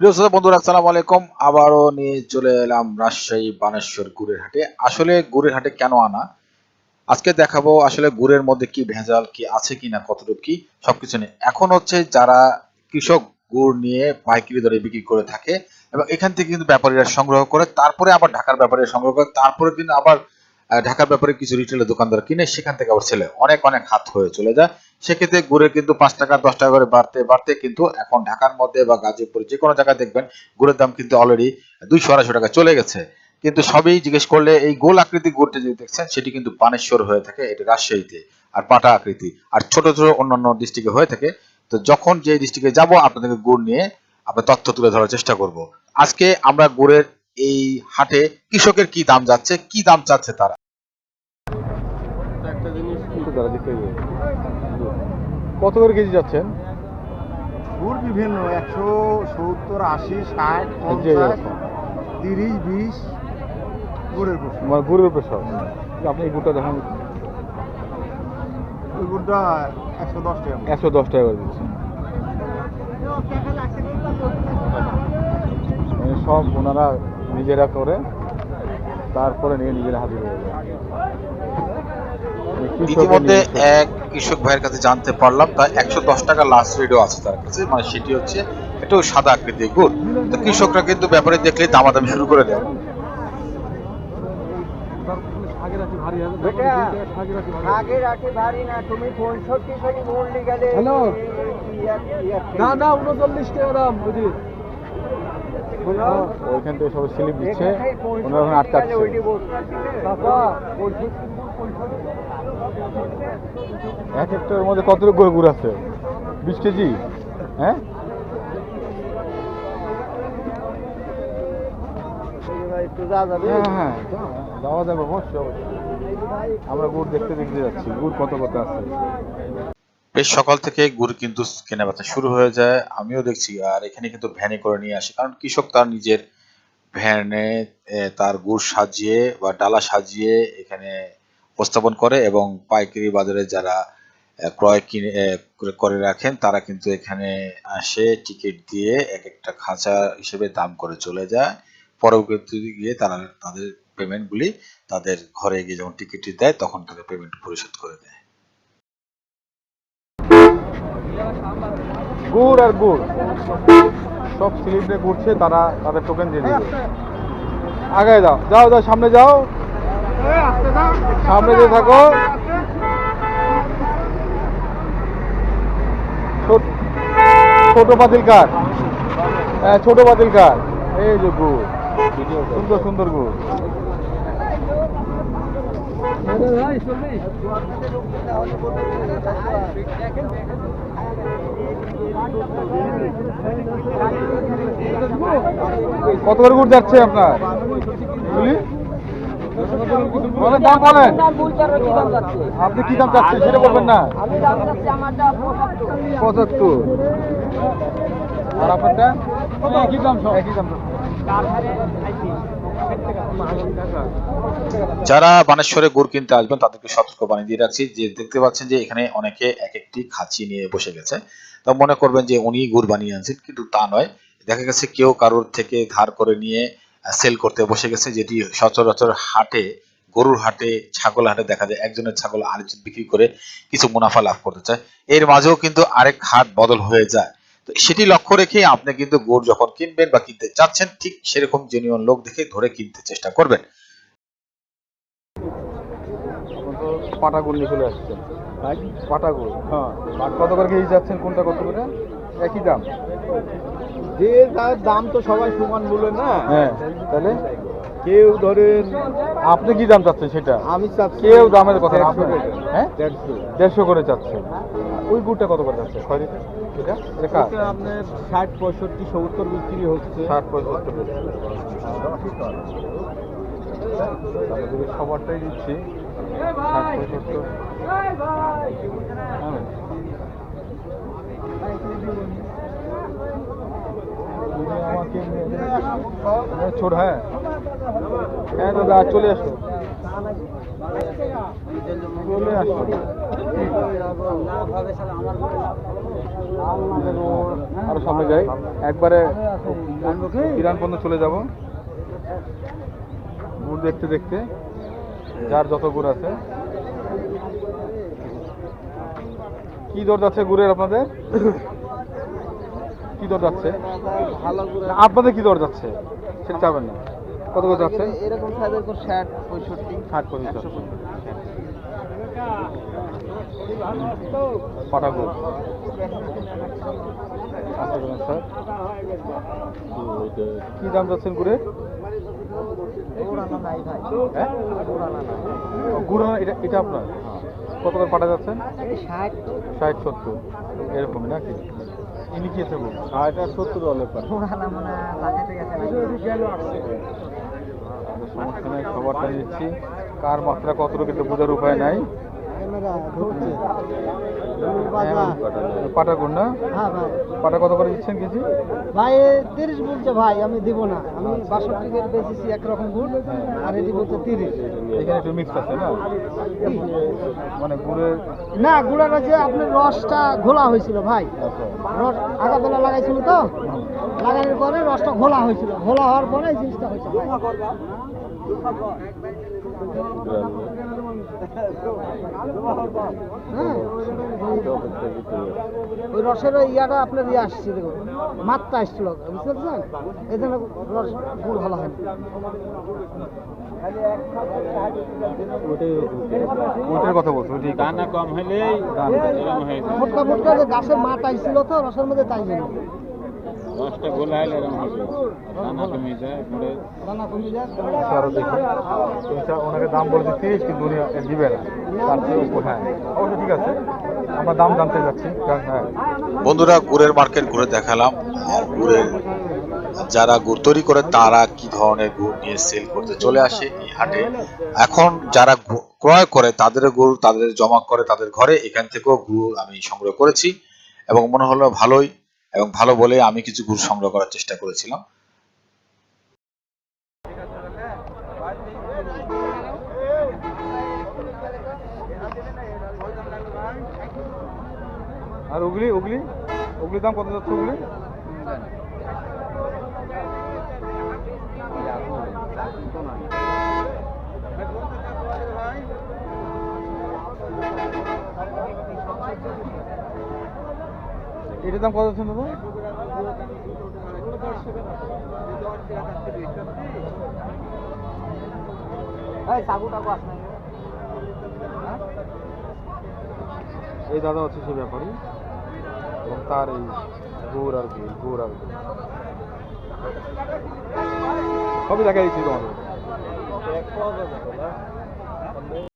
প্রিয় শ্রোতা, বন্ধুরা, আসসালামু আলাইকুম। আবারও নিয়ে চলে এলাম রাজশাহী বানেশ্বর গুড়ের হাটে। আসলে গুড়ের হাটে কেন আনা? আজকে দেখাবো আসলে গুড়ের মধ্যে কি ভেজাল, কি আছে কি না কতটুকু কি, সবকিছু নিয়ে। এখন হচ্ছে যারা কৃষক গুড় নিয়ে পাইকারি দরে বিক্রি করে থাকে, এবং এখান থেকে কিন্তু ব্যাপারীরা সংগ্রহ করে, তারপরে আবার ঢাকার ব্যাপারীরা সংগ্রহ করে, তারপরে কিন্তু আবার ঢাকার ব্যাপারে কিছু রিটেলের দোকানদার কিনে সেখান থেকে আবার ছেলে অনেক অনেক হাত হয়ে চলে যায়। সেক্ষেত্রে গুড়ের কিন্তু পাঁচ টাকা, দশ টাকা করে বাড়তে বাড়তে কিন্তু এখন ঢাকার মধ্যে বা গাজীপুর যে কোনো জায়গায় দেখবেন গুড়ের দাম কিন্তু অলরেডি দুইশো, আড়াইশো টাকা চলে গেছে। কিন্তু সবই জিজ্ঞেস করলে এই গোল আকৃতি গুড়টা যদি দেখছেন, সেটি কিন্তু বানেশ্বর হয়ে থাকে, এটি রাজশাহীতে, আর পাটা আকৃতি। আর ছোট ছোট অন্যান্য ডিস্ট্রিক্টে হয়ে থাকে। তো যখন যে ডিস্ট্রিক্টে যাব, আপনাদেরকে গুড় নিয়ে আপনার তথ্য তুলে ধরার চেষ্টা করব। আজকে আমরা গুড়ের এই হাটে কৃষকের কি দাম যাচ্ছে কি দাম চাচ্ছে তারা? একটা জিনিস কিন্তু তারা দেখতে কত করে কেজি যাচ্ছেন? গুড় বিভিন্ন একশো সত্তর আশি ষাট পঞ্চাশ তিরিশ বিশ গুড়ের প্রশ্ন মানে গুড়ের উপর সব। আপনি এই গুড়টা দেখেন। ওই গুড়টা একশো দশ টাকা একশো দশ টাকা করে দিচ্ছেন মানে সব ওনারা নিজেরা করে তারপরে নিয়ে নিজেরা হাজির হয়ে যায়। ইতিমধ্যে এক কৃষক ভাইয়ের কাছে জানতে পারলাম তা একশো দশ টাকা লাস্ট রেটও আছে তার কাছে মানে সেটি হচ্ছে একটু সাদা আকৃতির গুড়। তো কৃষকরা কিন্তু ব্যাপারে দেখলে দামাদামি শুরু করে দেয়। আগে রাখি ভারী না তুমি পঁয়ষট্টি সালে মরলি গেলে। হ্যালো। না না উনচল্লিশ টাকা দাম বুঝি ওইখান থেকে সবাই স্লিপ দিচ্ছে। ওনারা ওখানে আটকাচ্ছে। এক হেক্টরের মধ্যে কতটুকু করে গুড় আছে? বিশ কেজি? হ্যাঁ? হ্যাঁ হ্যাঁ। যাওয়া যাবে অবশ্যই অবশ্যই। আমরা গুড় দেখতে দেখতে যাচ্ছি। গুড় কত কত আছে? বেশ সকাল থেকে গুড় কিন্তু কেনাবেচা শুরু হয়ে যায়। আমিও দেখছি, আর এখানে কিন্তু ভ্যানে করে নিয়ে আসে। কারণ কৃষক তার নিজের ভ্যানে তার গুড় সাজিয়ে বা ডালা সাজিয়ে এখানে উপস্থাপন করে এবং পাইকারি বাজারে যারা ক্রয় কিনে করে- রাখেন, তারা কিন্তু এখানে আসে, টিকিট দিয়ে এক একটা খাঁচা হিসেবে দাম করে চলে যায়। পরবর্তী গিয়ে তারা, তাদের পেমেন্টগুলি তাদের ঘরে গিয়ে যখন টিকিটটি দেয়, তখন তাদের পেমেন্ট পরিশোধ করে দেয়। গুড় আর গুড়। সব স্লিপে ঘুরছে তারা তাদের টোকেন দিয়ে দিবে। আগে যাও। যাও যাও, সামনে যাও। সামনে দিয়ে থাকো। ছোট- ছোট পাতিল কার? হ্যাঁ ছোট পাতিল কার? এই যে গুড়। সুন্দর সুন্দর গুড়। কত করে গুড় যাচ্ছে আপনার? আপনি কি দাম চাচ্ছেন? সেটা বলবেন না। পঁচাত্তর। আর আপনারটা? একই দাম একই দাম যারা বানেশ্বরে গুড় কিনতে আসবেন, তাদেরকে সতর্ক বানিয়ে দিয়ে রাখছি। যে দেখতে পাচ্ছেন যে এখানে অনেকে এক একটি খাঁচি নিয়ে বসে গেছে। তা মনে করবেন যে উনি গুড় বানিয়ে আনছেন, কিন্তু তা নয়। দেখা গেছে কেউ কারোর থেকে ধার করে নিয়ে সেল করতে বসে গেছে, যেটি সচরাচর হাটে, গরুর হাটে, ছাগল হাটে দেখা যায়, একজনের ছাগল আরেকজন বিক্রি করে কিছু মুনাফা লাভ করতে চায়। এর মাঝেও কিন্তু আরেক হাট বদল হয়ে যায়। তো সেটি লক্ষ্য রেখে আপনি কিন্তু গুড় যখন কিনবেন বা কিনতে চাচ্ছেন ঠিক সেরকম জেনুয়ন লোক দেখে ধরে কিনতে চেষ্টা করবেন। নিয়ে চলে হ্যাঁ? আর কত করে কেজি যাচ্ছেন? কোনটা কত করে? একই দাম? যে দাম তো সবাই সমান বলে না। হ্যাঁ। তাহলে? কেউ ধরেন আপনি কি দাম চাচ্ছেন সেটা? আমি চাচ্ছি কেউ দামের কথা না, হ্যাঁ? দেড়শো। করে চাচ্ছে ওই গুড়টা কত করে যাচ্ছে? ছয় লিটার। এটা? আপনার ষাট পঁয়ষট্টি সত্তর বিক্রি হচ্ছে। ষাট পঁয়ষট্টি। সবারটাই দিচ্ছি। ষাট পঁয়ষট্টি। হ্যাঁ। আমাকে ছোট হ্যাঁ? হ্যাঁ দাদা, চলে আসো। চলে আসো। আরও সামনে যাই। একবারে ইরান পর্যন্ত চলে যাব। গুড় দেখতে দেখতে, যার যত গুড় আছে। কি দর যাচ্ছে গুড়ের আপনাদের? কি দর যাচ্ছে? আপনাদের কি দর যাচ্ছে? সেটা চাবেন না। কত কত যাচ্ছে? এরকম সাইজের কোন ষাট পঁয়ষট্টি ষাট পঁচিশ পাটা গুড় আচ্ছা বলুন স্যার। কি দাম যাচ্ছেন ভাই হ্যাঁ? গুড় এটা এটা আপনার? কত করে পাঠা যাচ্ছেন? ষাট। ষাট সত্তর। এরকম নাকি? ইনি কি আছে এটা সত্তর সমস্যা নেই, খবরটা নিচ্ছি। কার মাত্রা কত কিন্তু বোঝার উপায় নাই। পাটা গুড় না হ্যাঁ ভাই। পাটা কত করে দিচ্ছেন কেজি? ভাই তিরিশ বলছে ভাই আমি দিব না। আমি বাষট্টি করে বেচেছি একরকম গুড় আর এটি বলছে তিরিশ। এখানে একটু মিক্স আছে না? মানে গুড়ের না গুড়ের আছে আপনার রসটা ঘোলা হয়েছিল ভাই। আচ্ছা। রস আগাবেলা লাগাইছিল তো? লাগানোর পরে রসটা ঘোলা হয়েছিল। ঘোলা হওয়ার পরে এই জিনিসটা হয়েছে। হ্যাঁ ওই রসের ওই ইয়াটা আপনার ইয়ে আসছে দেখুন। মাত্রা আসছিল বুঝতে পারছেন? এই জন্য রস গুড় ভালো হয় না। কথা বলছো ওইটাই দানা কম হলেই মোটকা মোটকা যে গাছের মাঠ আইছিল তো রসের মধ্যে তাই জন্য। রসটা গোলা হলে এরকম হবে দানা কমে যায় পরে দানা কমে যায় আরও দেখি ওনাকে দাম বলেছে তিরিশ কিন্তু উনি দিবে না। তার চেয়ে উপর ঠিক আছে আমরা দাম জানতে যাচ্ছি। হ্যাঁ। বন্ধুরা গুড়ের মার্কেট ঘুরে দেখালাম। গুড়ের যারা গুড় তৈরি করে তারা কি ধরনের গুড় নিয়ে সেল করতে চলে আসে এই হাটে? এখন যারা ক্রয় করে তাদের গুড় তাদের জমা করে তাদের ঘরে এখান থেকেও গুড় আমি সংগ্রহ করেছি। এবং মনে হলো ভালোই এবং ভালো বলে আমি কিছু গুড় সংগ্রহ করার চেষ্টা করেছিলাম। আর উগলি উগলি? উগলির দাম কত যাচ্ছে উগলি? এটার দাম কত যাচ্ছে দাদা এই দাদা হচ্ছে সে ব্যাপারী। এবং তার এই গুড় আর কি গুড় আর গুড় সবই দেখা দিচ্ছি তোমাদের।